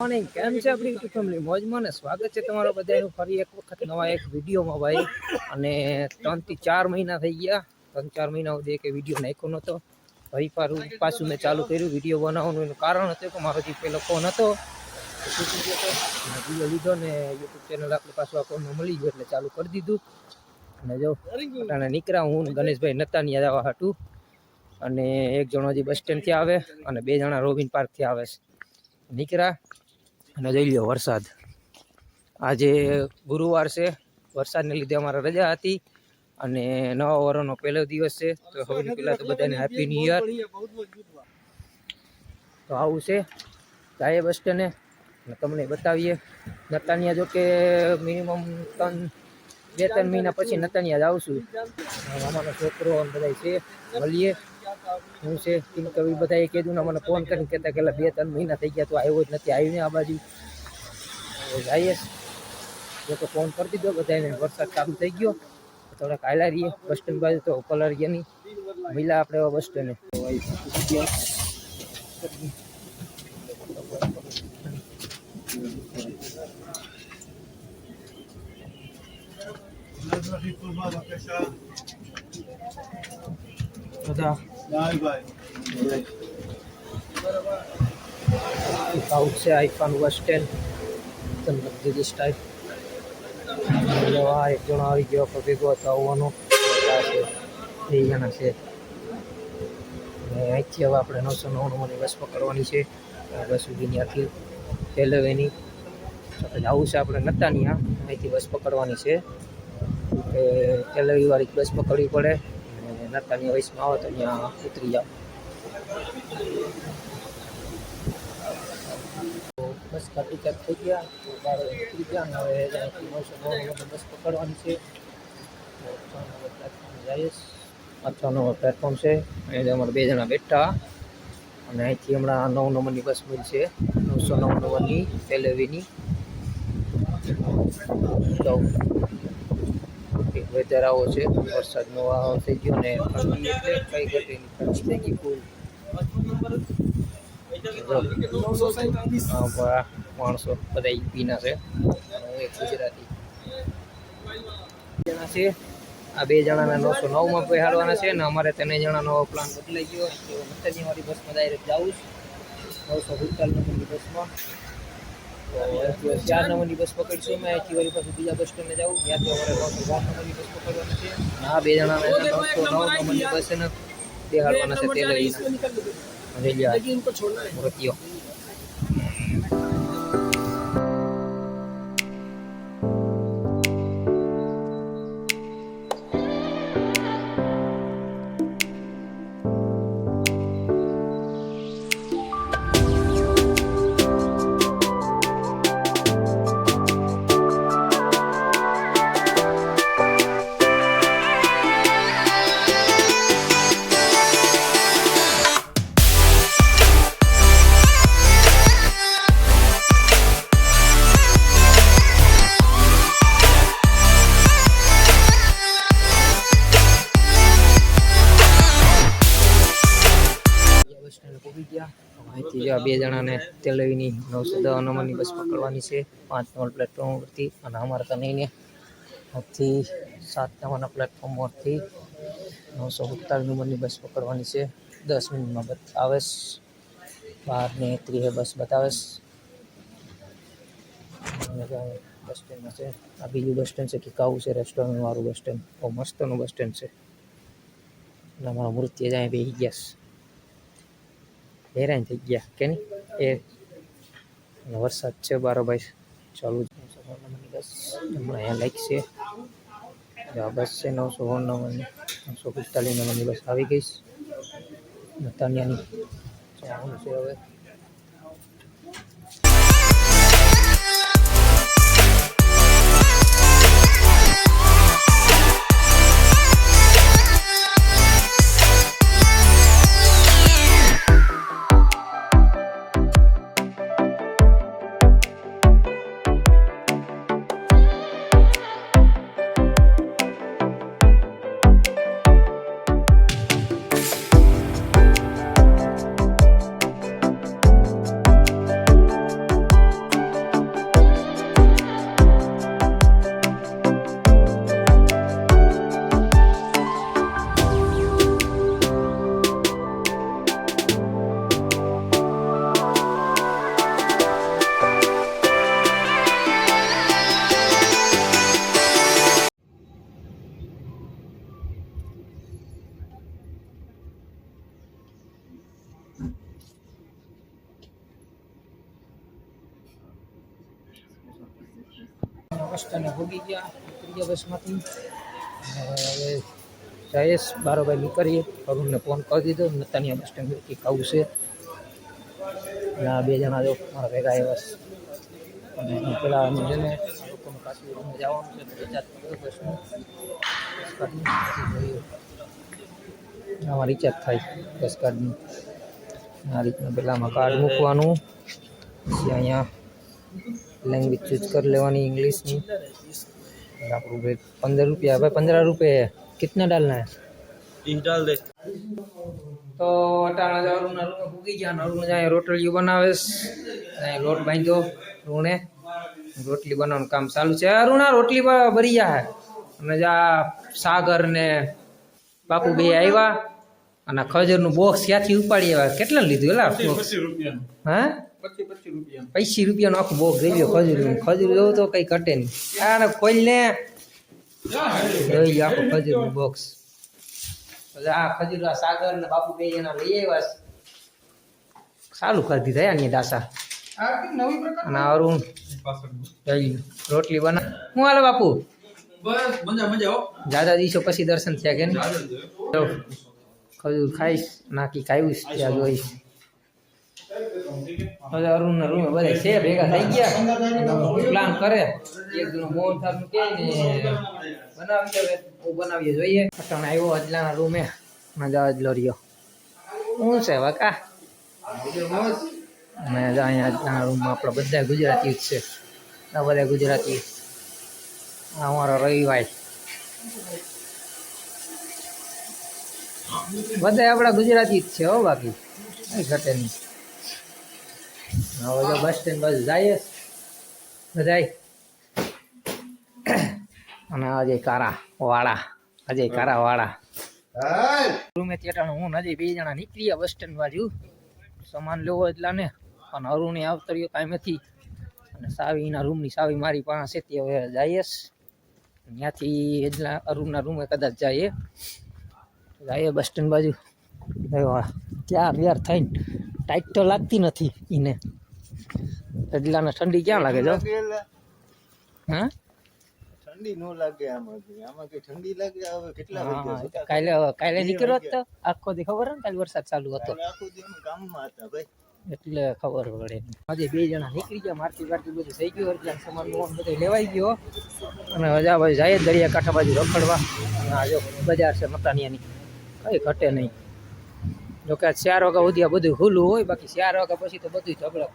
કેમ છે આપણી મોજમાં ને સ્વાગત છે તમારો બધાનું. ફરી એક વખત નવા એક વિડીયોમાં ભાઈ. અને ત્રણથી ચાર મહિના થઈ ગયા. ત્રણ ચાર મહિના સુધી એક વીડિયો નાખ્યો નહોતો ફરી પાછું પાછું મેં ચાલુ કર્યું વીડિયો બનાવવાનું. એનું કારણ હતું કે મારો જે પેલો ફોન હતો લીધો ને યુટ્યુબ ચેનલ આપણે પાછું આ ફોનમાં મળી ગયો એટલે ચાલુ કરી દીધું. અને જો નીકળ્યા હું ગણેશભાઈ ગણેશભાઈ નતાનિયા જવા હતું અને એક જણો હજી બસ સ્ટેન્ડથી આવે અને બે જણા રોબિન પાર્કથી આવે. છે નીકળ્યા. અને જોઈ વરસાદ. આજે ગુરુવાર છે, વરસાદને લીધે અમારે રજા હતી અને નવા વર્ષનો પહેલો દિવસ છે, તો હવે પહેલાં તો બધાને હેપી ન્યુ યર તો આવું છે જાય બસ સ્ટેન્ડે અને તમને બતાવીએ. નતાનિયા જો કે મિનિમમ ત્રણ, બે ત્રણ મહિના પછી નતાનિયા જ આવશું. મામાનો છોકરો બધા છે, મળીએ. હું છે કવિ બધા એ કીધું ને મને ફોન કરીને કહેતા કે બે ત્રણ મહિના થઈ ગયા તો આવ્યો જ નથી આવ્યું ને આ બાજુ. જઈએ. જો તો ફોન કરી દીધો બધાને વરસાદ ચાલુ થઈ ગયો. થોડાક હાલા રહીએ બસ સ્ટેન્ડ બાજુ તો કલર ગયા નહીં મિલા આપણે બસ સ્ટેન્ડે બધા આઉટ છે આઈફોન બસ સ્ટેન્ડ દીધી સ્ટાઇલ આ એક જણો આવી ગયો તો ભેગો હતો આવવાનો છે બે જણા છે અને અહીંથી હવે આપણે નવસો નવ્વાણુંની બસ પકડવાની છે બસ સુધી ત્યાંથી રેલવેની આવું છે આપણે નતાની અહીંથી બસ પકડવાની છે રેલવેવાળી બસ પકડવી પડે અને નતાનિયા વયસમાં આવે તો ત્યાં ઉતરી જાવ બસ કા ટિકિટ થઈ ગયા ઉતરી ગયા હવે નવ્વાણું બસ પકડવાની છે. જઈશ પાંચ નંબર પ્લેટફોર્મ છે. અહીંયા અમારે બે જણા બેઠા. અને અહીંથી હમણાં નવ નંબરની બસ મળશે નવસો નવ નંબરની પેલેવીની તો વેધર આવો છે. વરસાદનો આવો થઈ ગયો ને કઈ ઘટી થઈ ગઈ કુલ માણસો બધા યુપીના છે. ગુજરાતી. જણા છે. આ બે જણાના નવસો નવમાં બેહાડવાના છે ને અમારે ત્રણેય જણા નવો પ્લાન બદલાઈ ગયો તો નતનીવાળી બસમાં ડાયરેક્ટ જાઉં છું. નવસો સુડતાલીસ બસમાં. તો ચાર નંબરની બસ પકડીશું અમે. અહીંથી વળી પાછું બીજા બસ સ્ટેન્ડે જવું ત્યાંથી અમારે બાર નંબરની બસ પકડવાની છે. હા બે જણાને નવ નંબરની બસ છે ને બેહાડવાના છે તે લઈને. રેલિયા મૂર્તિઓ. અહીંથી જો બે જણાને તેલવીની નવસો દસ નંબરની બસ પકડવાની છે. પાંચ નંબર પ્લેટફોર્મ પરથી અને અમારે તો નહીં ને. આજથી સાત નંબરના પ્લેટફોર્મ પરથી નવસો સત્તાવીસ નંબરની બસ પકડવાની છે. દસ મિનિટમાં બતાવીશ. આવે બાર ને ત્રીસે બસ બતાવે છે. અને ત્યાં બસ સ્ટેન્ડમાં છે. આ બીજું બસ સ્ટેન્ડ છે કિકાવું છે રેસ્ટોરન્ટ વાળું બસ સ્ટેન્ડ. બહુ મસ્તનું બસ સ્ટેન્ડ છે. અને અમારા મૂર્તિ જાય બે ગયા હેરાન થઈ ગયા, કે નહીં? એ વરસાદ છે ચાલુ નવસો નંબરની બસ, હમણાં લાઈક છે. આ બસ છે નવસો નંબરની નવસો પિસ્તાલીસ નંબરની બસ આવી ગઈ છે. નતાનિયાની છે હવે. સ્ટેન્ડે ભોગી ગયા. ત્રીજા બસમાંથી હવે જયેશ બારોબાઈ નીકળીએ. અરુણને ફોન કરી દીધો. નતાનિયા બસ સ્ટેન્ડ કે આવું છે. અને આ બે જણા જો મારા ભેગા આવ્યા અને પેલા અમે છે ને કાશી રૂમે જવાનું છે. પછી. જોઈએ. આમાં રિચાર્જ થાય બસ કાર્ડનું આ રીતના પેલામાં કાર્ડ મૂકવાનું. પછી અહીંયા લેંગ્વેજ ચૂઝ કરી લેવાની ઇંગ્લિશની આપણું ભાઈ પંદર રૂપિયા ભાઈ પંદર રૂપિયા કિતના ડાલના ડાલ દે. તો અટાણા જાવ રૂના રૂમે ભૂગી ગયા ને રૂને જાય રોટલીઓ બનાવેશ. અહીં લોટ બાંધ્યો રૂણે. રોટલી બનાવવાનું કામ ચાલુ છે. અરુણા રોટલી ભરી જાય અને જા સાગર ને બાપુ બે આવ્યા અને ખજરનું બોક્સ ક્યાંથી ઉપાડી આવ્યા. કેટલા લીધું એલા હે? પચીસ રૂપિયા. નો રૂપિયાનું આખું બોક્સ લઈ ખજૂર ખજૂર જોવું તો કઈ ઘટે નહીં. આને ખોલીને જોઈ લ્યો આખું ખજૂરનું બોક્સ આ ખજૂર આ સાગર ને બાપુ બે જણા લઈ આવ્યા સારું કરી દીધા યાર દાસા અને અરુણ જોઈ રોટલી બના. હું હાલે બાપુ? બસ મજા મજા દાદા દિવસો પછી દર્શન થયા કે ને ખજૂર ખાઈશ નાખી ખાઈશ ત્યાં જોઈશ. હવે અરુણ ને રૂમે બધા છે, ભેગા થઈ ગયા. પ્લાન કરે. એક જણો મોહન સાહેબ કે ને બનાવી દે બનાવીએ જોઈએ. અટાણે આવ્યો અજલાના રૂમે. મજા અજલો રહ્યો. શું છે, વાકા? અને જો અહીંયા અજલાના રૂમમાં આપણે બધા ગુજરાતી જ છે. બધા ગુજરાતી. અમારો રવિભાઈ. બધા આપણા ગુજરાતી જ છે હો બાકી. ઘટે નહીં. હવે જો બસ સ્ટેન્ડ બાજુ જઈએ. બધાય. અને અજય કારા વાળા અજય કારા વાળા. રૂમે તેટાણે હું નજી બે જણા નીકળ્યા બસ સ્ટેન્ડ બાજુ. સામાન લેવો એટલા ને અને અરુણી આવતરીઓ કાંઈ નથી. અને સાવીના રૂમની સાવી મારી પાસે તે હવે જાયસ ત્યાંથી એટલા અરુણના રૂમે કદાચ જઈએ. જઈએ બસ સ્ટેન્ડ બાજુ. ક્યાં યાર થઈને. ટાઈટ તો લાગતી નથી એને એટલાને ઠંડી ક્યાં લાગે જો હા? ઠંડી નો લાગે આમાં આમાં કઈ ઠંડી લાગે હવે કેટલા વાગ્યા? છે? કાલે કાલે નીકળ્યો તો. આખો દી ખબર ને કાલે વરસાદ ચાલુ હતો. આખો દી અમે કામમાં હતા ભાઈ. એટલે ખબર પડે. આજે બે જણા નીકળી ગયા મારતી બારતી બધું થઈ ગયું એટલે સામાન બધું લેવાઈ ગયો. અને હજા ભાઈ જાય દરિયા કાંઠા બાજુ રખડવા. અને જો બજાર છે મતાનિયાની. કઈ ઘટે નહીં. જોકે ચાર વાગ્યા સુધી બધું ખુલ્લું હોય બાકી ચાર વાગ્યા પછી તો બધું ઝઘડો.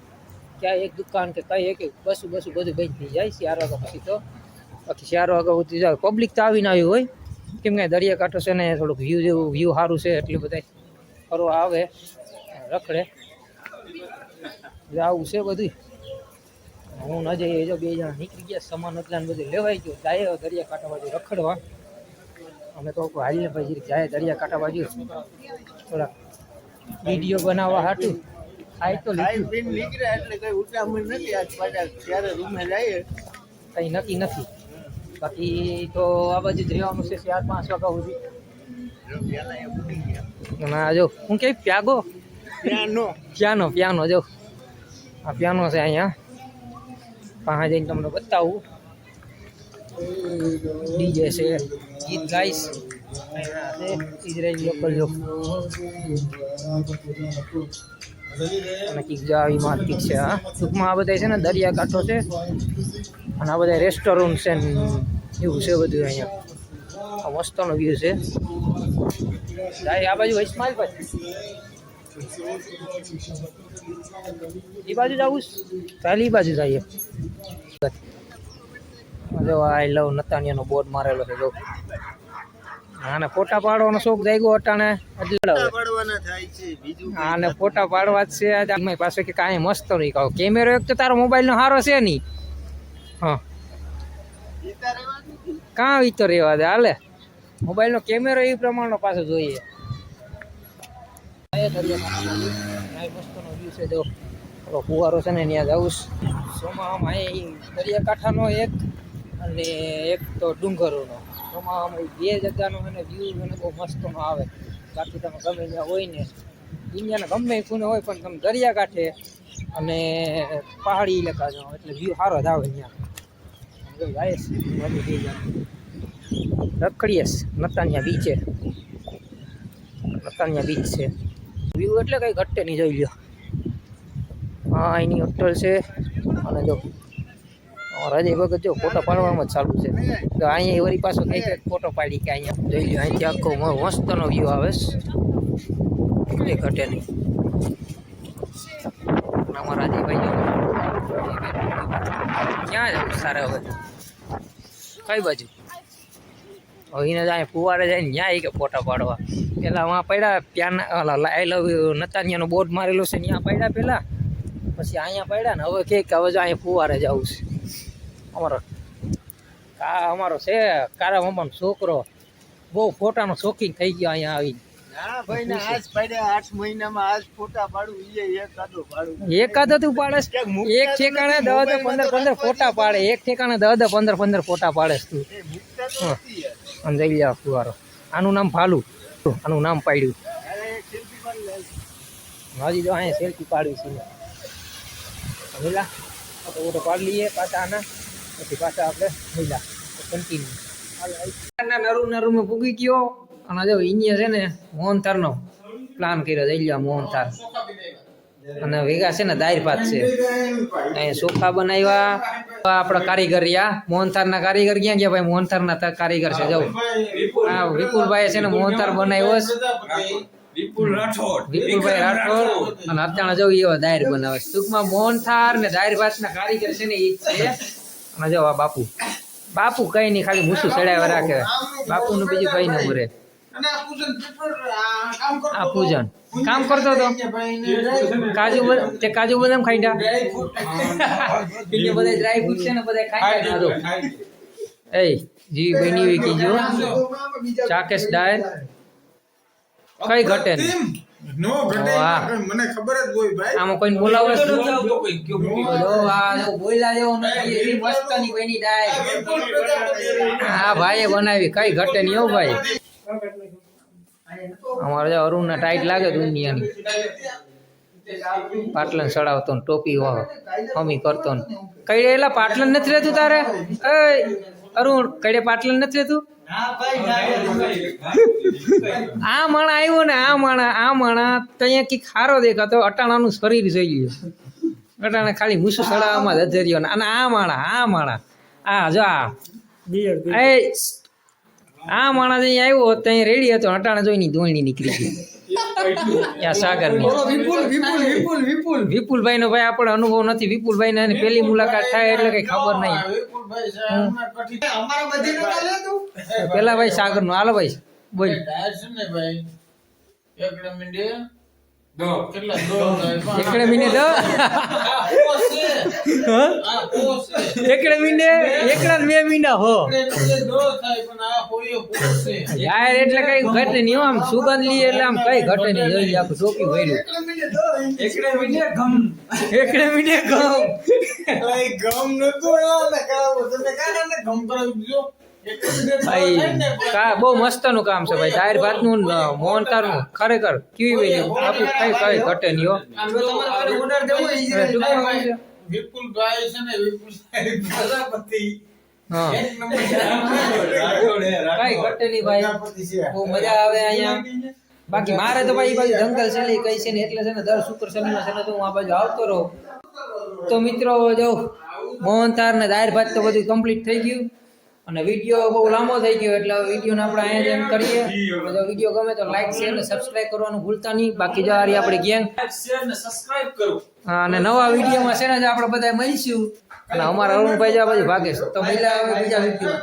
ક્યાં એક દુકાન કે કઈ એક બસું બસું બધું બંધ થઈ જાય ચાર આગળ પછી તો. બાકી ચાર આગળ ઉતરી જાય પબ્લિક તો આવીને આવ્યું હોય. કેમ કે દરિયા કાંઠો છે ને, થોડુંક વ્યૂ જેવું વ્યૂ સારું છે, એટલે બધા ફરવા આવે, રખડે. આવું છે બધું હું ન જઈએ જો બે જણા નીકળી ગયા, સામાન એટલા બધું લેવાઈ ગયું, જાય દરિયા કાંઠા બાજુ રખડવા. અમે તો હાલીને પછી જાય દરિયા કાંઠા બાજુ. થોડા વીડિયો બનાવવા હાટું. ખાઈ તો ખાઈ પીને નીકળ્યા એટલે કઈ ઉતામળ નથી આજ પાછા ત્યારે રૂમે જઈએ. કંઈ નક્કી નથી. બાકી તો આ બાજુ જ રહેવાનું છે ચાર પાંચ વાગ્યા સુધી. આ જો હું કે પ્યાગો? પ્યાનો. પ્યાનો પિયાનો જો. આ પ્યાનો છે અહીંયા. પાસે જઈને તમને બતાવું. ડીજે છે ગીત ગાઈશ. ઇઝરાયલ લોકલ જો અને જો આવી માર્કેટ છે, હા. ટૂંકમાં આ બધા છે ને દરિયા કાંઠો છે, અને આ બધા રેસ્ટોરન્ટ છે એવું છે બધું અહીંયા. આ મસ્તનો વ્યૂ છે. જાય આ બાજુ ઇસ્માઇલ ભાઈ. એ બાજુ જવું ચાલ બાજુ જઈએ. જો આઈ લવ નતાનિયાનો બોર્ડ મારેલો છે, જો. આને ફોટા પાડવાનો શોખ જાગ્યો અટાણે. આને ફોટા પાડવા જ છે. આજ પાસે કે કાંઈ મસ્ત નહીં કહો કેમેરો એક તો તારો મોબાઈલનો સારો છે નહીં. હા. કાં વીતો રહેવા દે? હાલે. મોબાઈલનો કેમેરો એ પ્રમાણનો પાછો જોઈએ. મસ્તનો વ્યૂ છે જો. ફુવારો છે ને ત્યાં જવું સોમામાં અહીં દરિયાકાંઠાનો એક અને એક તો ડુંગરોનો. સોમામાં બે જગ્યાનો અને વ્યૂ મને બહુ મસ્તનો આવે. બાકી તમે ગમે ત્યાં હોય ને ઇન્ડિયાના ગમે ખૂણે હોય પણ તમે દરિયાકાંઠે અને પહાડી ઇલાકા જાઓ એટલે વ્યૂ સારો જ આવે ત્યાં જાય છે બાજુ જઈ જાય રખડીએ છે નતાનિયા બીચે નતાનિયા બીચ છે. વ્યૂ એટલે કંઈ ઘટે નહીં, જોઈ લ્યો. હા, એની હોટલ છે. અને જો રાજે ભગત જો ફોટો પાડવામાં જ ચાલુ છે. તો અહીંયા વળી પાછો કઈ કંઈક ફોટો પાડી કે અહીંયા જોઈ લો અહીંથી આખો મસ્તનો વ્યૂ આવે છે. કંઈ ઘટે નહીં. અમારા રાજેભાઈ ક્યાં સારા હવે? કઈ બાજુ? એને જાય, ફુવારે જાય ને ત્યાં કે ફોટા પાડવા. પેલા વहाँ પડ્યા ત્યાં આઈ લવ યુ નતાનિયાનો બોર્ડ મારેલો છે ત્યાં પડ્યા પેલા. પછી અહીંયા પડ્યા ને હવે કે હવે જો અહીંયા ફુવારે જવું છે. અમારો કા અમારો છે કારા મામાનો છોકરો. બહુ ફોટાનો શોખીન થઈ ગયો અહીંયા આવી ના ભાઈ ના આજ પડ્યા આઠ મહિનામાં આજ ફોટા પાડું ઈ એક આદો પાડું. એકાદ તું પાડે એક ઠેકાણે દસ દસ પંદર પંદર ફોટા પાડે. એક ઠેકાણે દસ દસ પંદર પંદર ફોટા પાડે તું. અને જઈ જા ફુવારો. આનું નામ ફાલુ. આનું નામ પાડ્યું. હજી જો અહીંયા સેલ્ફી પાડ્યું છે. પાડી લઈએ પાછા આના. પછી પાછા આપણે મિલા કન્ટિન્યુ નરું નરું માં પૂગી ગયો. અને જો અહીંયા છે ને મોહનથારનો પ્લાન કર્યો જઈ લ્યો મોહનથાર અને ભેગા છે ને દાયર છે. અહીંયા સોફા બનાવ્યા. આપણા કારીગર રહ્યા. મોહનથારના કારીગર ક્યાં ગયા ભાઈ? મોહનથારના કારીગર છે. જવું હા વિપુલભાઈ છે ને મોહનથાર બનાવ્યો વિપુલ રાઠોડ. વિપુલભાઈ રાઠોડ. અને અત્યારે જો એવા દાયર બનાવે છે. ટૂંકમાં મોહનથાર ને દાયર ભાતના કારીગર છે ને એ છે. અને જો આ બાપુ. બાપુ કઈ નહીં ખાલી ભૂસું ચડાવ્યા રાખે. બાપુનું બીજું કઈ ન ઉરે. આ પૂજન કામ કરતો આ પૂજન. કામ કરતો હતો કાજુ તે કાજુ બદામ ખાઈ જા. એને બધા ડ્રાય ફ્રૂટ છે ને બધા ખાઈ એ જી બની વી કીજો ચાકેશ ડાયર કઈ ઘટે નહીં નો ઘટે મને ખબર જ હોય ભાઈ. આમાં કોઈને બોલાવે? જો આ બોલા જેવો નથી એવી મસ્તની કોઈની ડાય. આ ભાઈએ બનાવી કઈ ઘટે નહીં હો ભાઈ. અમારે જો અરુણ ને ટાઈટ લાગે દુનિયાની. પાટલન ચડાવતો ને ટોપી હમી કરતો ને. કઈ એલા પાટલન નથી રહેતું તારે? એ અરુણ કઈ પાટલન નથી રહેતું. આ માણા આવ્યો ને આ માણા આ માણા ત્યાં કી ખારો દેખાતો અટાણાનું શરીર જોઈ ગયું. અટાણા ખાલી મૂસું સડાવવામાં જ અધર્યો ને. અને આ માણા આ માણા આ જો આ. એ આ માણા જઈ આવ્યો ત્યાં રેડી હતો અટાણા જોઈને ધોણી નીકળી ગઈ. ત્યાં સાગરની. વિપુલ વિપુલ વિપુલ વિપુલ. વિપુલભાઈ નો ભાઈ આપણે અનુભવ નથી. વિપુલભાઈ ને પહેલી મુલાકાત થાય એટલે કઈ ખબર નહીં. વિપુલભાઈ સાહેબ ના કઠી અમારા બધી નો ચાલે તું. પેલા ભાઈ સાગર નો હાલો ભાઈ. બોલ. ડાયર છે ને ભાઈ? એકડે મિનિટે દો. કેટલા? દો. એકડે મિનિટ દો. આ પોસ છે. આ પોસ છે. એકડે મિનિટ એકડા બે મિનિટ હો. એકડે મિનિટે દો થાય પણ આ હોયો પોસ છે. યાર એટલે કઈ ઘટે નહીં હો, આમ સુગંધ લઈએ એટલે આમ કઈ ઘટે નહીં. જોઈ આખું ટોપી ભર્યું એકડે મિનિટે ગમ. એકડે મિનિટ ઘઉં ગમ નતો તમે ગમ કરાવી દીધો ભાઈ, કા, બહુ મસ્તનું કામ છે ભાઈ. દાયર ભાતનું મોહનતારનું ખરેખર, કેવી ભાઈ આપણું કઈ કઈ ઘટે નહીં ટૂંકમાં શું છે? ને વિપુલ પ્રજાપતિ કઈ ઘટે નહીં ભાઈ. બહુ મજા આવે અહીંયા. બાકી મારે તો ભાઈ બાજુ જંગલ છે કઈ છે ને એટલે છે ને દર શુક્ર શનિવાર છે તો આ બાજુ આવતો રહું. તો મિત્રો, જો મોહનથાર ને દાયર ભાત તો બધું કમ્પ્લીટ થઈ ગયું. અને વીડિયો બહુ લાંબો થઈ ગયો એટલે વિડીયોને આપણે અહીંયા જેમ એમ કરીએ. તો જો વીડિયો ગમે તો લાઈક શેર ને સબસ્ક્રાઇબ કરવાનું ભૂલતા નહીં. બાકી જો આ રહી આપણી ગેંગ સબસ્ક્રાઇબ કરો. અને નવા વિડીયોમાં છે ને જ આપણે બધા મળીશું. અને અમારા અરુણભાઈ જ પછી ભાગે છે. તો મળ્યા હવે બીજા વીડિયો